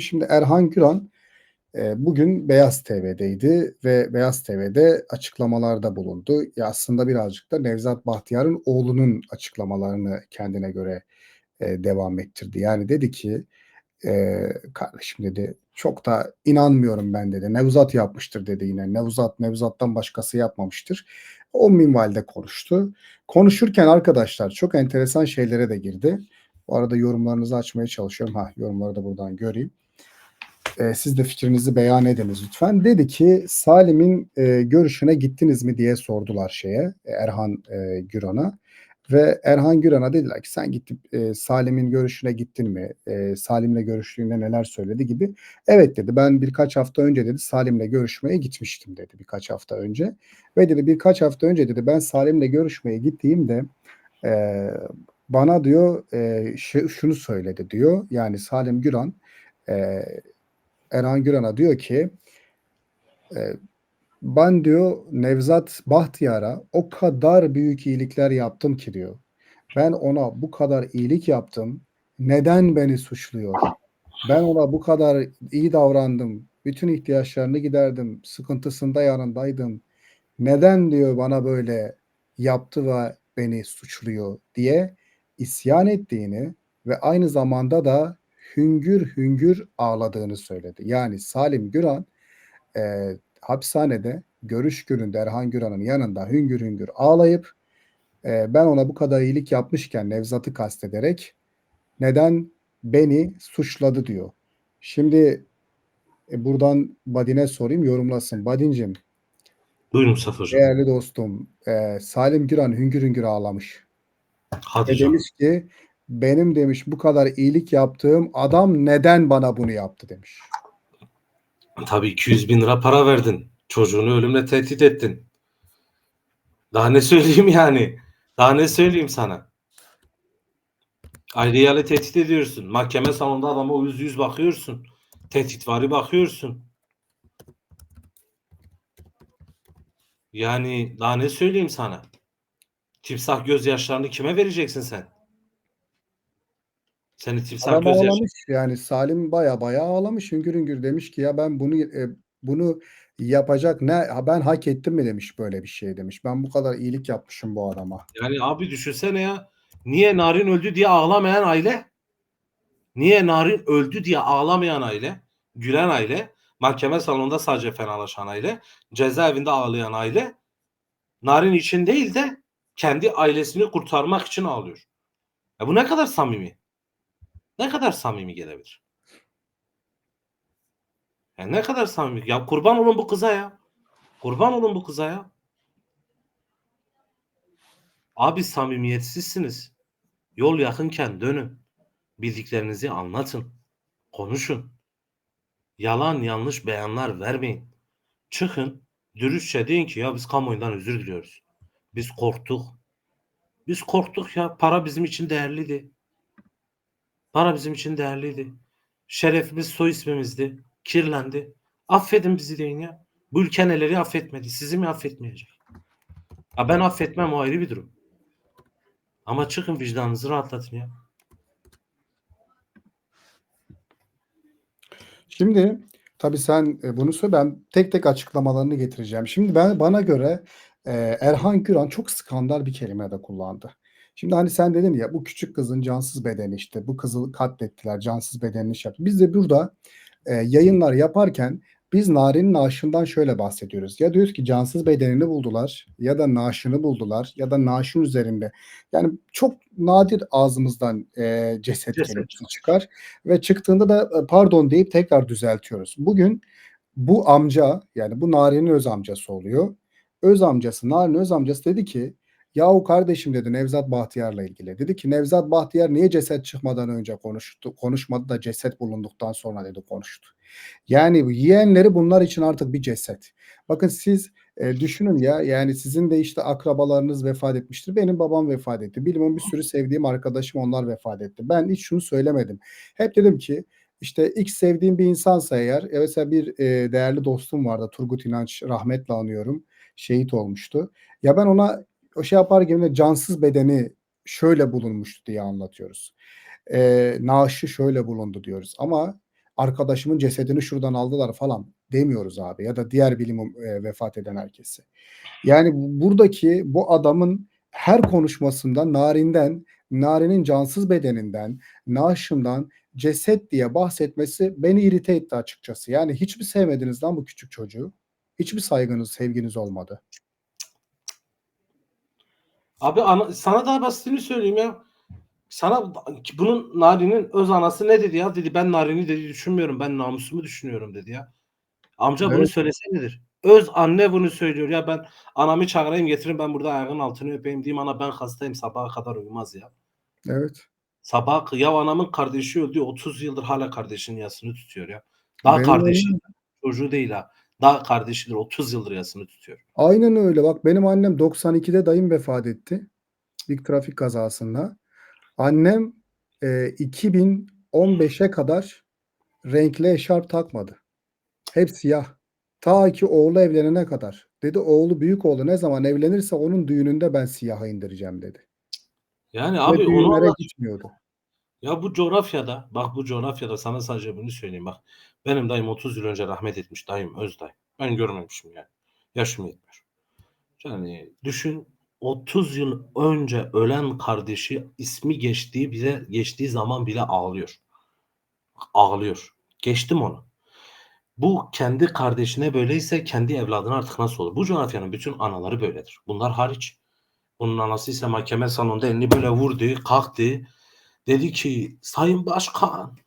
Şimdi Erhan Güran e, bugün Beyaz TV'deydi ve Beyaz TV'de açıklamalarda bulundu. Ya aslında birazcık da Nevzat Bahtiyar'ın oğlunun açıklamalarını kendine göre e, devam ettirdi. Yani dedi ki e, kardeşim dedi çok da inanmıyorum ben dedi. Nevzat yapmıştır dedi yine. Nevzat Nevzat'tan başkası yapmamıştır. O minvalde konuştu. Konuşurken arkadaşlar çok enteresan şeylere de girdi. Bu arada yorumlarınızı açmaya çalışıyorum. Ha yorumları da buradan göreyim. E, siz de fikrinizi beyan ediniz lütfen. Dedi ki Salim'in e, görüşüne gittiniz mi diye sordular şeye Erhan e, Güran'a. Ve Erhan Güran'a dediler ki sen gitip e, Salim'in görüşüne gittin mi? E, Salim'le görüştüğünde neler söyledi gibi. Evet dedi ben birkaç hafta önce dedi Salim'le görüşmeye gitmiştim dedi birkaç hafta önce. Ve dedi birkaç hafta önce dedi ben Salim'le görüşmeye gittiğimde e, bana diyor e, şunu söyledi diyor. Yani Salim Güran e, Erhan Güran'a diyor ki e, ben diyor Nevzat Bahtiyar'a o kadar büyük iyilikler yaptım ki diyor. Ben ona bu kadar iyilik yaptım. Neden beni suçluyor? Ben ona bu kadar iyi davrandım. Bütün ihtiyaçlarını giderdim. Sıkıntısında yanındaydım. Neden diyor bana böyle yaptı ve beni suçluyor diye isyan ettiğini ve aynı zamanda da hüngür hüngür ağladığını söyledi. Yani Salim Güran e, hapishanede görüş gününde Erhan Güran'ın yanında hüngür hüngür ağlayıp e, ben ona bu kadar iyilik yapmışken Nevzat'ı kastederek neden beni suçladı diyor. Şimdi e, buradan Badin'e sorayım yorumlasın. Badin'cim Buyurun Mustafa Hocam. değerli dostum e, Salim Güran hüngür hüngür ağlamış. Hadi canım. demiş ki benim demiş bu kadar iyilik yaptığım adam neden bana bunu yaptı demiş. Tabii 200 bin lira para verdin. Çocuğunu ölümle tehdit ettin. Daha ne söyleyeyim yani? Daha ne söyleyeyim sana? Aileyle tehdit ediyorsun. Mahkeme salonunda adama yüz yüz bakıyorsun. Tehditvari bakıyorsun. Yani daha ne söyleyeyim sana? Timsah gözyaşlarını kime vereceksin sen? Seni timsah Adam gözyaşı... ağlamış yani Salim baya baya ağlamış hüngür hüngür demiş ki ya ben bunu e, bunu yapacak ne ha ben hak ettim mi demiş böyle bir şey demiş. Ben bu kadar iyilik yapmışım bu adama. Yani abi düşünsene ya. Niye Narin öldü diye ağlamayan aile? Niye Narin öldü diye ağlamayan aile? Gülen aile. Mahkeme salonunda sadece fenalaşan aile. Cezaevinde ağlayan aile. Narin için değil de kendi ailesini kurtarmak için ağlıyor. Ya bu ne kadar samimi? Ne kadar samimi gelebilir? Ya ne kadar samimi? Ya kurban olun bu kıza ya. Kurban olun bu kıza ya. Abi samimiyetsizsiniz. Yol yakınken dönün. Bildiklerinizi anlatın. Konuşun. Yalan yanlış beyanlar vermeyin. Çıkın dürüstçe deyin ki ya biz kamuoyundan özür diliyoruz. Biz korktuk. Biz korktuk ya. Para bizim için değerliydi. Para bizim için değerliydi. Şerefimiz soy ismimizdi. Kirlendi. Affedin bizi deyin ya. Bu ülke neleri affetmedi. Sizi mi affetmeyecek? Ya ben affetmem o ayrı bir durum. Ama çıkın vicdanınızı rahatlatın ya. Şimdi tabii sen e, bunu söyle ben tek tek açıklamalarını getireceğim. Şimdi ben bana göre e, Erhan Güran çok skandal bir kelime de kullandı. Şimdi hani sen dedin ya bu küçük kızın cansız bedeni işte bu kızı katlettiler cansız bedenini şey yaptı. Biz de burada e, yayınlar yaparken biz Narin'in naaşından şöyle bahsediyoruz. Ya diyoruz ki cansız bedenini buldular ya da naaşını buldular ya da naaşın üzerinde. Yani çok nadir ağzımızdan e, ceset Ceset kelimesi çıkar ve çıktığında da e, pardon deyip tekrar düzeltiyoruz. Bugün bu amca yani bu Narin'in öz amcası oluyor. Öz amcası Narin öz amcası dedi ki yahu kardeşim dedi Nevzat Bahtiyar'la ilgili. Dedi ki Nevzat Bahtiyar niye ceset çıkmadan önce konuştu, konuşmadı da ceset bulunduktan sonra dedi konuştu. Yani yeğenleri bunlar için artık bir ceset. Bakın siz e, düşünün ya yani sizin de işte akrabalarınız vefat etmiştir. Benim babam vefat etti. Bilimum bir sürü sevdiğim arkadaşım onlar vefat etti. Ben hiç şunu söylemedim. Hep dedim ki işte ilk sevdiğim bir insansa eğer e, mesela bir e, değerli dostum vardı Turgut İnanç rahmetle anıyorum. Şehit olmuştu. Ya ben ona o şey yapar gibi cansız bedeni şöyle bulunmuştu diye anlatıyoruz. E, naaşı şöyle bulundu diyoruz. Ama arkadaşımın cesedini şuradan aldılar falan demiyoruz abi ya da diğer bilim eee, vefat eden herkese. Yani bu buradaki bu adamın her konuşmasında Narin'den, Narin'in cansız bedeninden, naaşından, ceset diye bahsetmesi beni irite etti açıkçası. Yani hiç mi sevmediniz lan bu küçük çocuğu? Hiç mi saygınız, sevginiz olmadı? Abi ana- sana daha basitini söyleyeyim ya. Sana bunun Nari'nin öz anası ne dedi ya? Dedi ben Nari'ni dedi düşünmüyorum. Ben namusumu düşünüyorum dedi ya. Amca bunu Evet. söylese nedir? Öz anne bunu söylüyor. Ya ben anamı çağırayım getirin ben burada ayağının altını öpeyim diyeyim ana ben hastayım sabaha kadar uyumaz ya. Evet. Sabah ya anamın kardeşi öldü 30 yıldır hala kardeşinin yasını tutuyor ya. Daha Benim kardeşi çocuğu değil ha. Daha kardeşidir 30 yıldır yasını tutuyor. Aynen öyle. Bak benim annem 92'de dayım vefat etti. Bir trafik kazasında. Annem eee 2015'e kadar renkli eşarp takmadı. Hep siyah. Ta ki oğlu evlenene kadar. Dedi oğlu büyük oğlu ne zaman evlenirse onun düğününde ben siyaha indireceğim dedi. Yani Ve abi onu gitmiyordu. Ya bu coğrafyada bak bu coğrafyada sana sadece bunu söyleyeyim bak. Benim dayım 30 yıl önce rahmet etmiş dayım öz dayım. Ben görmemişim yani. Yaşım yetmiyor. Yani düşün 30 yıl önce ölen kardeşi ismi geçtiği bile geçtiği zaman bile ağlıyor. Ağlıyor. Geçtim onu. Bu kendi kardeşine böyleyse kendi evladına artık nasıl olur? Bu coğrafyanın bütün anaları böyledir. Bunlar hariç. Bunun anası ise mahkeme salonunda elini böyle vurdu, kalktı. Dedi ki Sayın Başkan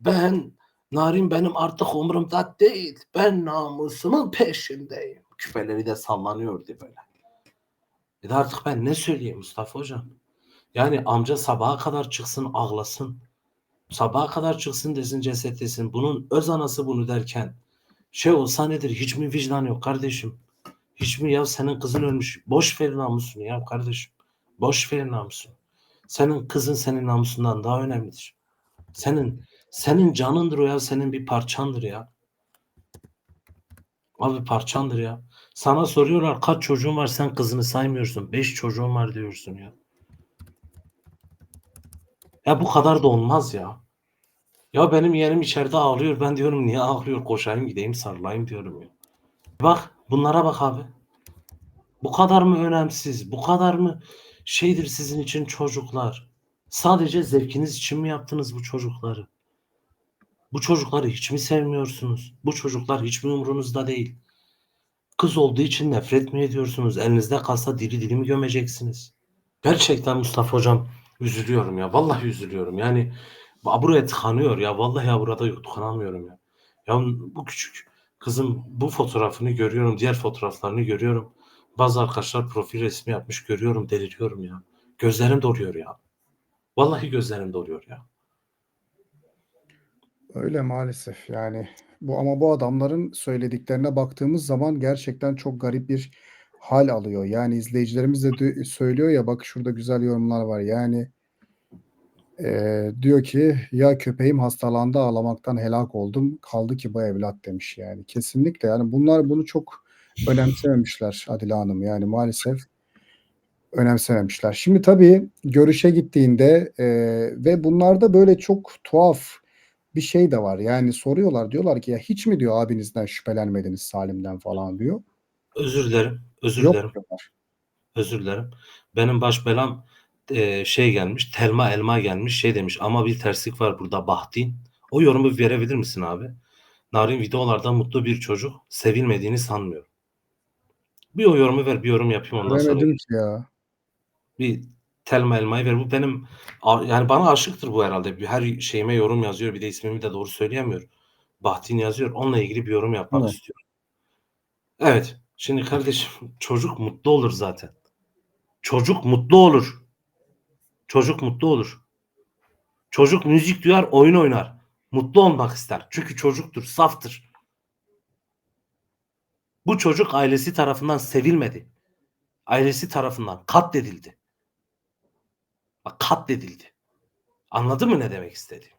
ben Narin benim artık umurumda değil. Ben namusumun peşindeyim. Küpeleri de sallanıyordu böyle. Bir de artık ben ne söyleyeyim Mustafa Hocam? Yani amca sabaha kadar çıksın ağlasın. Sabaha kadar çıksın desin ceset desin. Bunun öz anası bunu derken şey olsa nedir? Hiç mi vicdan yok kardeşim? Hiç mi ya senin kızın ölmüş? Boş ver namusunu ya kardeşim. Boş ver namusunu. Senin kızın senin namusundan daha önemlidir. Senin senin canındır o ya senin bir parçandır ya. Abi parçandır ya. Sana soruyorlar kaç çocuğun var sen kızını saymıyorsun. Beş çocuğun var diyorsun ya. Ya bu kadar da olmaz ya. Ya benim yeğenim içeride ağlıyor. Ben diyorum niye ağlıyor? Koşayım gideyim sarılayım diyorum ya. Bak bunlara bak abi. Bu kadar mı önemsiz? Bu kadar mı şeydir sizin için çocuklar? Sadece zevkiniz için mi yaptınız bu çocukları? Bu çocukları hiç mi sevmiyorsunuz? Bu çocuklar hiç mi umurunuzda değil? Kız olduğu için nefret mi ediyorsunuz? Elinizde kalsa diri diri mi gömeceksiniz? Gerçekten Mustafa Hocam üzülüyorum ya. Vallahi üzülüyorum. Yani buraya tıkanıyor ya. Vallahi ya burada yok tıkanamıyorum ya. Ya bu küçük kızım bu fotoğrafını görüyorum. Diğer fotoğraflarını görüyorum. Bazı arkadaşlar profil resmi yapmış görüyorum. Deliriyorum ya. Gözlerim doruyor ya. Vallahi gözlerim doruyor ya. Öyle maalesef yani. Bu ama bu adamların söylediklerine baktığımız zaman gerçekten çok garip bir hal alıyor. Yani izleyicilerimiz de söylüyor ya bak şurada güzel yorumlar var. Yani eee, diyor ki ya köpeğim hastalandı ağlamaktan helak oldum kaldı ki bu evlat demiş yani. Kesinlikle yani bunlar bunu çok önemsememişler Adile Hanım yani maalesef önemsememişler. Şimdi tabii görüşe gittiğinde eee, ve bunlarda böyle çok tuhaf bir şey de var. Yani soruyorlar diyorlar ki ya hiç mi diyor abinizden şüphelenmediniz Salim'den falan diyor. Özür dilerim. Özür Yok dilerim. diyorlar. Özür dilerim. Benim baş belam eee, şey gelmiş. Telma elma gelmiş. Şey demiş ama bir terslik var burada Bahtin. O yorumu verebilir misin abi? Narin videolarda mutlu bir çocuk sevilmediğini sanmıyor. Bir o yorumu ver. Bir yorum yapayım ondan sonra. Göremedim ki ya. Bir Telma elmayı ver. Bu benim yani bana aşıktır bu herhalde. Bir- Her şeyime yorum yazıyor. Bir de ismimi de doğru söyleyemiyor. Bahtin yazıyor. Onunla ilgili bir yorum yapmak Evet. istiyorum. Evet. Şimdi kardeşim çocuk mutlu olur zaten. Çocuk mutlu olur. Çocuk mutlu olur. Çocuk müzik duyar, oyun oynar. Mutlu olmak ister. Çünkü çocuktur, saftır. Bu çocuk ailesi tarafından sevilmedi. Ailesi tarafından katledildi. Bak katledildi. Anladın mı ne demek istediğim?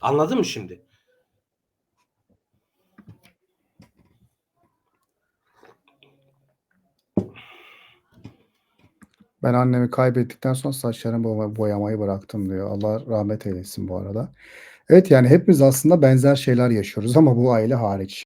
Anladın mı şimdi? Ben annemi kaybettikten sonra saçlarımı boya boyamayı bıraktım diyor. Allah rahmet eylesin bu arada. Evet, yani hepimiz aslında benzer şeyler yaşıyoruz ama bu aile hariç.